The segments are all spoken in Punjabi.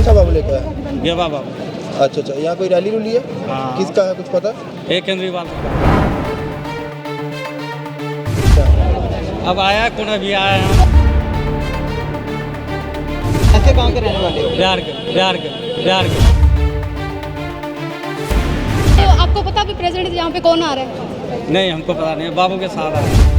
किसका बाबू लेकर आया? गेवा बाबू। अच्छा अच्छा यहाँ कोई रैली रूली है? हाँ। किसका है कुछ पता? एक केंद्रीय का अच्छा अब आया कौन अभी आया। है ऐसे कहाँ के रहने वाले बिहार के बिहार के बिहार के। तो आपको पता भी प्रेसिडेंट यहाँ पे कौन आ रहा है? नहीं हमको पता नहीं बाबू के साथ आया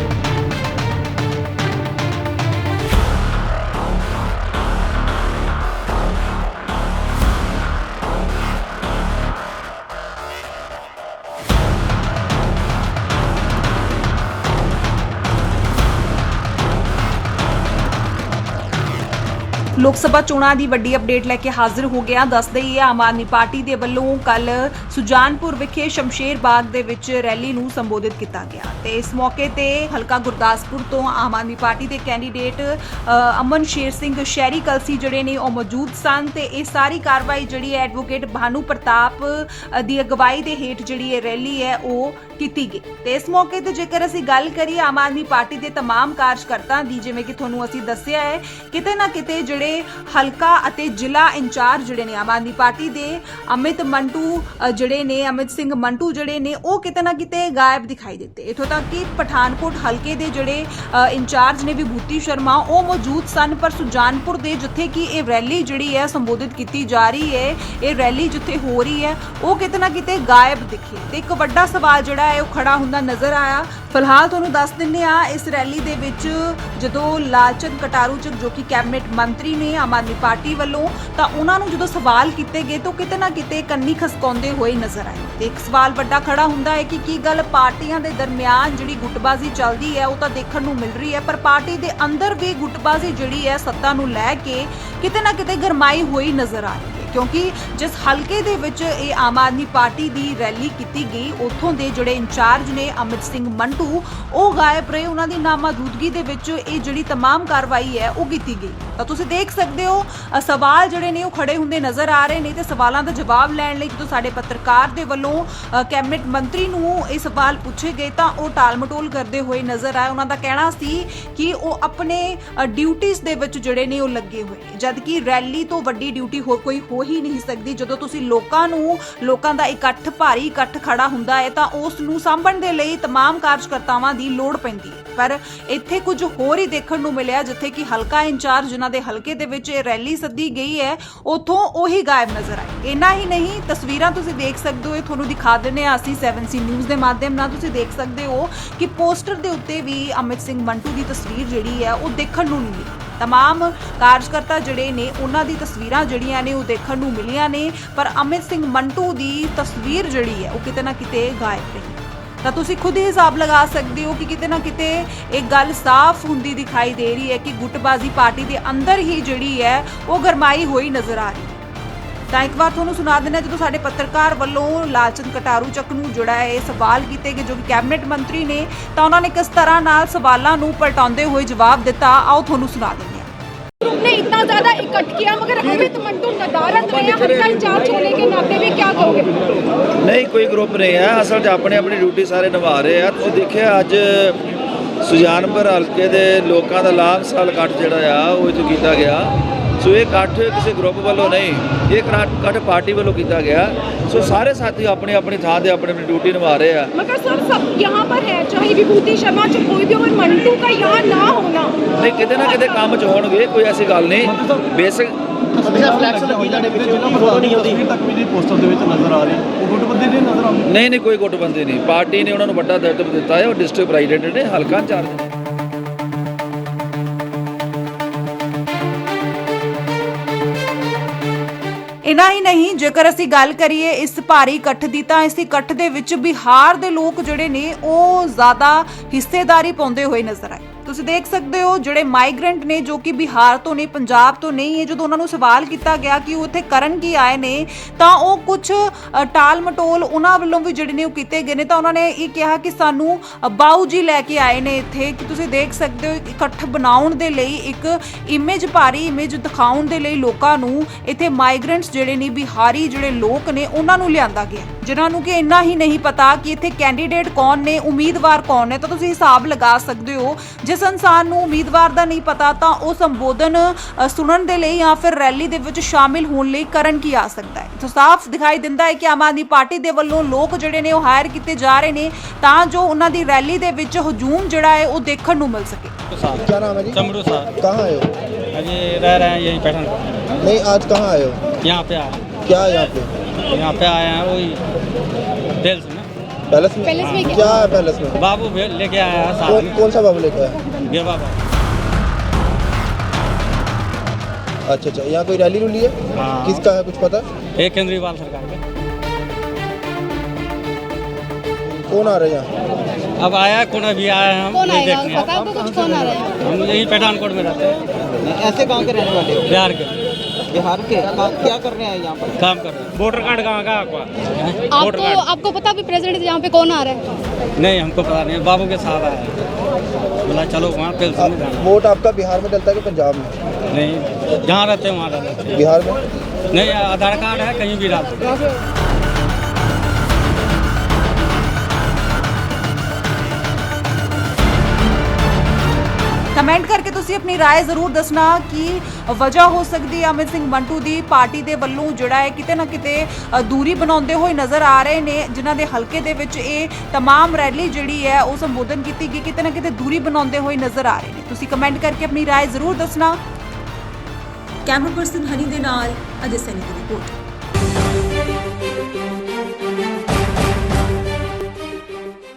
ਲੋਕ ਸਭਾ ਚੋਣਾਂ ਦੀ ਵੱਡੀ ਅਪਡੇਟ ਲੈ ਕੇ ਹਾਜ਼ਰ ਹੋ ਗਿਆ ਦੱਸਦੇ ਹੀ ਆਮ ਆਦਮੀ ਪਾਰਟੀ ਦੇ ਵੱਲੋਂ ਕੱਲ ਸੁਜਾਨਪੁਰ ਵਿਖੇ ਸ਼ਮਸ਼ੇਰ ਬਾਗ ਦੇ ਵਿੱਚ ਰੈਲੀ ਨੂੰ ਸੰਬੋਧਿਤ ਕੀਤਾ ਗਿਆ ਤੇ ਇਸ ਮੌਕੇ ਤੇ ਹਲਕਾ ਗੁਰਦਾਸਪੁਰ ਤੋਂ ਆਮ ਆਦਮੀ ਪਾਰਟੀ ਦੇ ਕੈਂਡੀਡੇਟ ਅ, ਅਮਨ ਸ਼ੇਰ ਸਿੰਘ ਸ਼ਹਿਰੀ ਕਲਸੀ ਜਿਹੜੇ ਨੇ ਉਹ ਮੌਜੂਦ ਸਨ ਤੇ ਇਹ ਸਾਰੀ ਕਾਰਵਾਈ ਜਿਹੜੀ ਹੈ ਐਡਵੋਕੇਟ ਭਾਨੂ ਪ੍ਰਤਾਪ ਅ, ਦੀ ਅਗਵਾਈ ਦੇ ਹੇਠ ਜਿਹੜੀ ਇਹ ਰੈਲੀ ਹੈ ਉਹ ਕੀਤੀ ਗਈ ਤੇ ਇਸ ਮੌਕੇ ਤੇ ਜੇਕਰ ਅਸੀਂ ਗੱਲ ਕਰੀਏ ਆਮ ਆਦਮੀ ਪਾਰਟੀ ਦੇ तमाम ਕਾਰਜਕਰਤਾ ਦੀ ਜਿਵੇਂ ਕਿ ਤੁਹਾਨੂੰ ਅਸੀਂ ਦੱਸਿਆ ਹੈ ਕਿਤੇ ਨਾ ਕਿਤੇ ਜਿਹੜੇ ਹਲਕਾ ਅਤੇ ਜ਼ਿਲ੍ਹਾ ਇੰਚਾਰਜ ਜਿਹੜੇ ਨੇ ਆਮ ਆਦਮੀ ਪਾਰਟੀ ਦੇ, ਅਮਿਤ ਮੰਟੂ ਜਿਹੜੇ ਨੇ, ਅਮਿਤ ਸਿੰਘ ਮੰਟੂ ਜਿਹੜੇ ਨੇ, ਉਹ ਕਿਤੇ ਨਾ ਕਿਤੇ ਗਾਇਬ ਦਿਖਾਈ ਦਿੱਤੇ। ਇਥੋਂ ਤੱਕ ਕਿ ਪਠਾਨਕੋਟ ਹਲਕੇ ਦੇ ਜਿਹੜੇ ਇੰਚਾਰਜ ਨੇ ਵਿਭੂਤੀ ਸ਼ਰਮਾ, ਉਹ ਮੌਜੂਦ ਸਨ, ਪਰ ਸੁਜਾਨਪੁਰ ਦੇ ਜਿੱਥੇ ਕਿ ਇਹ ਰੈਲੀ ਜਿਹੜੀ ਹੈ ਸੰਬੋਧਿਤ ਕੀਤੀ ਜਾ ਰਹੀ ਹੈ, ਇਹ ਰੈਲੀ ਜਿੱਥੇ ਹੋ ਰਹੀ ਹੈ, ਉਹ ਕਿਤੇ ਨਾ ਕਿਤੇ ਗਾਇਬ ਦਿਖੇ। ਤੇ ਇੱਕ ਵੱਡਾ ਸਵਾਲ ਜਿਹੜਾ ਹੈ, ਉਹ ਖੜਾ ਹੁੰਦਾ ਨਜ਼ਰ ਆਇਆ ਫਿਲਹਾਲ ਤੁਹਾਨੂੰ ਦੱਸ ਦਿੰਨੇ ਆ ਇਸ ਰੈਲੀ ਦੇ ਵਿੱਚ ਜਦੋਂ ਲਾਲਚੰਦ ਕਟਾਰੂ ਚ ਜੋ ਕਿ ਕੈਬਨਿਟ ਮੰਤਰੀ ਨੇ ਆਮ ਆਦਮੀ ਪਾਰਟੀ ਵੱਲੋਂ, ਤਾਂ ਉਹਨਾਂ ਨੂੰ ਜਦੋਂ ਸਵਾਲ ਕੀਤੇ ਗਏ ਤਾਂ ਉਹ ਕਿਤੇ ਨਾ ਕਿਤੇ ਕੰਨੀ ਖਸਕਾਉਂਦੇ ਹੋਏ ਨਜ਼ਰ ਆਏ। ਤੇ ਇੱਕ ਸਵਾਲ ਵੱਡਾ ਖੜਾ ਹੁੰਦਾ ਹੈ ਕਿ ਕੀ ਗੱਲ ਪਾਰਟੀਆਂ ਦੇ ਦਰਮਿਆਨ ਜਿਹੜੀ ਗੁੱਟਬਾਜ਼ੀ ਚੱਲਦੀ ਹੈ, ਉਹ ਤਾਂ ਦੇਖਣ ਨੂੰ ਮਿਲ ਰਹੀ ਹੈ, ਪਰ ਪਾਰਟੀ ਦੇ ਅੰਦਰ ਵੀ ਗੁੱਟਬਾਜ਼ੀ ਜਿਹੜੀ ਹੈ ਸੱਤਾ ਨੂੰ ਲੈ ਕੇ ਕਿਤੇ ਨਾ ਕਿਤੇ ਗਰਮਾਈ ਹੋਈ ਨਜ਼ਰ ਆ ਰਹੀ ਹੈ। ਕਿਉਂਕਿ ਜਿਸ ਹਲਕੇ ਦੇ ਵਿੱਚ ਇਹ ਆਮ ਆਦਮੀ ਪਾਰਟੀ ਦੀ ਰੈਲੀ ਕੀਤੀ ਗਈ ਉੱਥੋਂ ਦੇ ਜਿਹੜੇ ਇੰਚਾਰਜ ਨੇ ਅਮਿਤ ਸਿੰਘ ਮੰਟੂ ਉਹ ਗਾਇਬ ਰਹੇ ਉਹਨਾਂ ਦੀ ਨਾਮੌਜੂਦਗੀ ਦੇ ਵਿੱਚ ਇਹ ਜਿਹੜੀ तमाम ਕਾਰਵਾਈ ਹੈ ਉਹ ਕੀਤੀ ਗਈ ਤਾਂ ਤੁਸੀਂ ਦੇਖ ਸਕਦੇ ਹੋ ਅ, ਸਵਾਲ ਜਿਹੜੇ ਨੇ ਉਹ ਖੜੇ ਹੁੰਦੇ ਨਜ਼ਰ ਆ ਰਹੇ ਨੇ ਤੇ ਸਵਾਲਾਂ ਦਾ ਜਵਾਬ ਲੈਣ ਲਈ ਜਦੋਂ ਸਾਡੇ ਪੱਤਰਕਾਰ ਦੇ ਵੱਲੋਂ ਅ, ਕੈਬਨਿਟ ਮੰਤਰੀ ਨੂੰ ਇਹ ਸਵਾਲ ਪੁੱਛੇ ਗਏ ਤਾਂ ਉਹ ਟਾਲਮਟੋਲ ਕਰਦੇ ਹੋਏ ਨਜ਼ਰ ਆਏ ਉਹਨਾਂ ਦਾ ਕਹਿਣਾ ਸੀ ਕਿ ਉਹ ਆਪਣੇ ਡਿਊਟੀਆਂ ਦੇ ਵਿੱਚ ਜਿਹੜੇ ਨੇ ਉਹ ਲੱਗੇ ਹੋਏ ਨੇ ਜਦ ਕਿ ਰੈਲੀ ਤੋਂ ਵੱਡੀ ਡਿਊਟੀ ਹੋਰ ਕੋਈ ਹੋ ਹੀ ਨਹੀਂ ਸਕਦੀ ਜਦੋਂ ਤੁਸੀਂ ਲੋਕਾਂ ਨੂੰ ਲੋਕਾਂ ਦਾ ਇਕੱਠ ਭਾਰੀ ਇਕੱਠ ਖੜਾ ਹੁੰਦਾ ਹੈ ਤਾਂ ਉਸ ਨੂੰ ਸਾਂਭਣ ਦੇ ਲਈ तमाम ਕਾਰਜਕਰਤਾਵਾਂ ਦੀ ਲੋੜ ਪੈਂਦੀ ਹੈ ਪਰ ਇੱਥੇ ਕੁਝ ਹੋਰ ਹੀ ਦੇਖਣ ਨੂੰ ਮਿਲਿਆ ਜਿੱਥੇ ਕਿ ਹਲਕਾ ਇੰਚਾਰਜ ਜਿਨ੍ਹਾਂ ਦੇ ਹਲਕੇ ਦੇ ਵਿੱਚ ਇਹ ਰੈਲੀ ਸੱਦੀ ਗਈ ਹੈ ਉਥੋਂ ਉਹੀ ਗਾਇਬ ਨਜ਼ਰ ਆਏ ਇੰਨਾ ਹੀ ਨਹੀਂ ਤਸਵੀਰਾਂ ਤੁਸੀਂ ਦੇਖ ਸਕਦੇ ਹੋ ਇਹ ਤੁਹਾਨੂੰ ਦਿਖਾ ਦਿੰਨੇ ਆ ਅਸੀਂ 7C ਨਿਊਜ਼ ਦੇ ਮਾਧਿਅਮ ਨਾਲ ਤੁਸੀਂ ਦੇਖ ਸਕਦੇ ਹੋ ਕਿ ਪੋਸਟਰ ਦੇ ਉੱਤੇ ਵੀ ਅਮਿਤ ਸਿੰਘ ਮੰਟੂ ਦੀ ਤਸਵੀਰ ਜਿਹੜੀ ਹੈ ਉਹ ਦੇਖਣ ਨੂੰ ਨਹੀਂ ਮਿਲੀ तमाम ਕਾਰਜਕਰਤਾ ਜਿਹੜੇ ਨੇ ਉਹਨਾਂ ਦੀ ਤਸਵੀਰਾਂ ਜਿਹੜੀਆਂ ਨੇ ਉਹ ਦੇਖਣ ਨੂੰ ਮਿਲੀਆਂ ਨੇ ਪਰ ਅਮਿਤ ਸਿੰਘ ਮੰਟੂ ਦੀ ਤਸਵੀਰ ਜਿਹੜੀ ਹੈ ਉਹ ਕਿਤੇ ਨਾ ਕਿਤੇ ਗਾਇਬ ਰਹੀ ਤਾਂ ਤੁਸੀਂ ਖੁਦ ਹੀ ਹਿਸਾਬ ਲਗਾ ਸਕਦੇ ਹੋ ਕਿ ਕਿਤੇ ਨਾ ਕਿਤੇ ਇੱਕ ਗੱਲ ਸਾਫ਼ ਹੁੰਦੀ ਦਿਖਾਈ ਦੇ ਰਹੀ ਹੈ ਕਿ ਗੁੱਟਬਾਜ਼ੀ ਪਾਰਟੀ ਦੇ ਅੰਦਰ ਹੀ ਜਿਹੜੀ ਹੈ ਉਹ ਗਰਮਾਈ ਹੋਈ ਨਜ਼ਰ ਆ ਰਹੀ ਹੈ ਤਾਂ ਇੱਕ ਵਾਰ ਤੁਹਾਨੂੰ ਸੁਣਾ ਦਿੰਦਾ ਜਦੋਂ ਸਾਡੇ ਪੱਤਰਕਾਰ ਵੱਲੋਂ ਲਾਲਚੰਦ ਕਟਾਰੂ ਚੱਕ ਨੂੰ ਜਿਹੜਾ ਹੈ ਇਹ ਸਵਾਲ ਕੀਤੇ ਗਏ ਜੋ ਕਿ ਕੈਬਨਿਟ ਮੰਤਰੀ ਨੇ ਤਾਂ ਉਹਨਾਂ ਨੇ ਕਿਸ ਤਰ੍ਹਾਂ ਨਾਲ ਸਵਾਲਾਂ ਨੂੰ ਪਲਟਾਉਂਦੇ ਹੋਏ ਜਵਾਬ ਦਿੱਤਾ ਆਓ ਤੁਹਾਨੂੰ ਸੁਣਾ ਦਿੰਦੇ ਹਾਂ ग्रुप ने इतना ज्यादा इकट्ठ किया मगर अमित मंटू नदारत रहे हल्का इंचार्ज होने के नाते भी क्या कहोगे ਨਹੀਂ ਕੋਈ ਗਰੁੱਪ ਨਹੀਂ ਹੈ ਅਸਲ 'ਚ ਆਪਣੀ ਆਪਣੀ ਡਿਊਟੀ ਸਾਰੇ ਨਿਭਾ ਰਹੇ ਆ ਤੁਸੀਂ ਦੇਖਿਆ ਅੱਜ ਸੁਜਾਨਪੁਰ ਹਲਕੇ ਦੇ ਲੋਕਾਂ ਦਾ ਲਾਭ ਸਾਲ ਇਕੱਠ ਜਿਹੜਾ ਆ ਉਹ ਇੱਥੇ ਕੀਤਾ ਗਿਆ ਸੋ ਇਹ ਇਕੱਠ ਕਿਸੇ ਗਰੁੱਪ ਵੱਲੋਂ ਨਹੀਂ ਇਹ ਇਕੱਠ ਇਕੱਠ ਪਾਰਟੀ ਵੱਲੋਂ ਕੀਤਾ ਗਿਆ ਸੋ ਸਾਰੇ ਸਾਥੀ ਆਪਣੀ ਆਪਣੀ ਥਾਂ ਤੇ ਆਪਣੀ ਆਪਣੀ ਡਿਊਟੀ ਨਿਭਾ ਰਹੇ ਆ मगर सर सब यहाँ पर है चाहे विभूति शर्मा चाहे कोई भी हो मंटू का यहाँ ना होना ਨਹੀਂ ਕਿਤੇ ਨਾ ਕਿਤੇ ਕੰਮ ਚ ਹੋਣਗੇ ਕੋਈ ਐਸੀ ਗੱਲ ਨਹੀਂ ਬੇਸਿਕ ਅੱਛਾ ਫਲੈਕਸ ਲੱਗੀ ਤੁਹਾਡੇ ਵਿੱਚ ਜਿਹੜਾ ਪ੍ਰਧਾਨ ਨਹੀਂ ਆਉਂਦੀ ਤੱਕ ਵੀ ਜਿਹੜੀ ਪੋਸਟਰ ਦੇ ਵਿੱਚ ਨਜ਼ਰ ਆ ਰਹੀ ਉਹ ਗੁੱਟਬੰਦੀ ਨਹੀਂ ਨਜ਼ਰ ਆਉਂਦੀ ਨਹੀਂ ਨਹੀਂ ਕੋਈ ਗੁੱਟਬੰਦੀ ਨਹੀਂ ਪਾਰਟੀ ਨੇ ਉਹਨਾਂ ਨੂੰ ਵੱਡਾ ਦਰਜਾ ਦਿੱਤਾ ਹੈ ਉਹ ਡਿਸਟ੍ਰਿਕਟ ਪ੍ਰੈਜ਼ੀਡੈਂਟ ਨੇ ਹਲਕਾ ਇੰਚਾਰਜ ਇਨਾ ਹੀ ਨਹੀਂ, ਜੇਕਰ ਅਸੀਂ ਗੱਲ ਕਰੀਏ ਇਸ ਭਾਰੀ ਇਕੱਠ ਦੀ, ਤਾਂ ਇਸ ਇਕੱਠ ਦੇ ਵਿੱਚ ਬਿਹਾਰ ਦੇ ਲੋਕ ਜਿਹੜੇ ਨੇ, ਉਹ ਜ਼ਿਆਦਾ ਹਿੱਸੇਦਾਰੀ ਪਾਉਂਦੇ ਹੋਏ ਨਜ਼ਰ ਆਏ। ਤੁਸੀਂ ਦੇਖ ਸਕਦੇ ਹੋ ਜਿਹੜੇ ਮਾਈਗ੍ਰੈਂਟ ਨੇ ਜੋ ਕਿ ਬਿਹਾਰ ਤੋਂ ਨਹੀਂ ਪੰਜਾਬ ਤੋਂ ਨਹੀਂ ਹੈ, ਜਦੋਂ ਉਹਨਾਂ ਨੂੰ ਸਵਾਲ ਕੀਤਾ ਗਿਆ ਕਿ ਉਹ ਇੱਥੇ ਕਰਨ ਕੀ ਆਏ ਨੇ, ਤਾਂ ਉਹ ਕੁਝ ਟਾਲ ਮਟੋਲ ਉਹਨਾਂ ਵੱਲੋਂ ਵੀ ਜਿਹੜੇ ਨੇ ਉਹ ਕੀਤੇ ਗਏ ਨੇ। ਤਾਂ ਉਹਨਾਂ ਨੇ ਇਹ ਕਿਹਾ ਕਿ ਸਾਨੂੰ ਬਾਊ ਜੀ ਲੈ ਕੇ ਆਏ ਨੇ ਇੱਥੇ ਕਿ ਤੁਸੀਂ ਦੇਖ ਸਕਦੇ ਹੋ ਇਕੱਠ ਬਣਾਉਣ ਦੇ ਲਈ, ਇੱਕ ਇਮੇਜ ਭਾਰੀ ਇਮੇਜ ਦਿਖਾਉਣ ਦੇ ਲਈ ਲੋਕਾਂ ਨੂੰ ਇੱਥੇ ਮਾਈਗ੍ਰੈਂਟਸ ਜਿਹੜੇ ਨੇ, ਬਿਹਾਰੀ ਜਿਹੜੇ ਲੋਕ ਨੇ, ਉਹਨਾਂ ਨੂੰ ਲਿਆਂਦਾ ਗਿਆ। ਜਿਨ੍ਹਾਂ ਨੂੰ ਕਿ ਇੰਨਾ ਹੀ ਨਹੀਂ ਪਤਾ ਕਿ ਇੱਥੇ ਕੈਂਡੀਡੇਟ ਕੌਣ ਨੇ ਉਮੀਦਵਾਰ ਕੌਣ ਨੇ ਤਾਂ ਤੁਸੀਂ ਹਿਸਾਬ ਲਗਾ ਸਕਦੇ ਹੋ ਜਿਸ ਇਨਸਾਨ ਨੂੰ ਉਮੀਦਵਾਰ ਦਾ ਨਹੀਂ ਪਤਾ ਤਾਂ ਉਹ ਸੰਬੋਧਨ ਅ, ਸੁਣਨ ਦੇ ਲਈ ਜਾਂ ਫਿਰ ਰੈਲੀ ਦੇ ਵਿੱਚ ਸ਼ਾਮਿਲ ਹੋਣ ਲਈ ਕਰਨ ਕੀ ਆ ਸਕਦਾ ਹੈ ਤਾਂ ਸਾਫ਼ ਦਿਖਾਈ ਦਿੰਦਾ ਹੈ ਕਿ ਆਮ ਆਦਮੀ ਪਾਰਟੀ ਦੇ ਵੱਲੋਂ ਲੋਕ ਜਿਹੜੇ ਨੇ ਉਹ ਹਾਇਰ ਕੀਤੇ ਜਾ ਰਹੇ ਨੇ ਤਾਂ ਜੋ ਉਹਨਾਂ ਦੀ ਰੈਲੀ ਦੇ ਵਿੱਚ ਹਜੂਮ ਜਿਹੜਾ ਹੈ ਉਹ ਦੇਖਣ ਨੂੰ ਮਿਲ ਸਕੇ साहब क्या नाम है जी चमरू साहब कहाँ आए हो अभी रह रहे हैं यही पैठन नहीं आज कहाँ आए हो यहाँ पे आए क्या है यहाँ पे यहाँ पे आए हैं वही डेल्स में। पैलेस में? पैलेस में क्या? है पैलेस में? बाबू लेके आया है साथ कौन में। कौन सा बाबू लेकर आया? गिर बाबा। अच्छा अच्छा। यहाँ कोई रैली रूली है? हाँ। किसका है कुछ पता? ये केंद्रीय सरकार का। कौन आ रहा है यहाँ? अब आया कौन अभी आया है हम कौन आएगा? देखने पता आपको कुछ कौन आ रहा है? हम यही पठानकोट में रहते हैं। ऐसे कहाँ के रहने वाले बिहार के। बिहार के? क्या कर रहे हैं यहाँ पर? काम कर रहे हैं। वोटर कार्ड कहाँ का आपका? आपको आपको पता भी प्रेसिडेंट यहाँ पे कौन आ रहा है? नहीं हमको पता नहीं बाबू के साथ आया है। बोला चलो वहाँ पे वोट आपका बिहार में डलता है कि पंजाब में? नहीं जहाँ रहते हैं वहाँ रहते हैं। बिहार में? नहीं आधार कार्ड है कहीं भी डाल ਕਮੈਂਟ ਕਰਕੇ ਤੁਸੀਂ ਆਪਣੀ رائے ਜ਼ਰੂਰ ਦੱਸਣਾ ਕਿ ਵਜ੍ਹਾ ਹੋ ਸਕਦੀ ਹੈ ਅਮਿਤ ਸਿੰਘ ਮੰਟੂ ਦੀ ਪਾਰਟੀ ਦੇ ਵੱਲੋਂ ਜਿਹੜਾ ਹੈ ਕਿਤੇ ਨਾ ਕਿਤੇ ਅ, ਦੂਰੀ ਬਣਾਉਂਦੇ ਹੋਏ ਨਜ਼ਰ ਆ ਰਹੇ ਨੇ ਜਿਨ੍ਹਾਂ ਦੇ ਹਲਕੇ ਦੇ ਵਿੱਚ ਇਹ तमाम ਰੈਲੀ ਜਿਹੜੀ ਹੈ ਉਹ ਸੰਬੋਧਨ ਕੀਤੀ ਗਈ ਕਿਤੇ ਨਾ ਕਿਤੇ ਦੂਰੀ ਬਣਾਉਂਦੇ ਹੋਏ ਨਜ਼ਰ ਆ ਰਹੇ ਨੇ ਤੁਸੀਂ ਕਮੈਂਟ ਕਰਕੇ ਆਪਣੀ رائے ਜ਼ਰੂਰ ਦੱਸਣਾ ਕੈਮਰਾ ਪਰਸਨ ਹਨੀ ਦੇ ਨਾਲ ਅਜੇ ਸੈਨੀ ਦੀ ਰਿਪੋਰਟ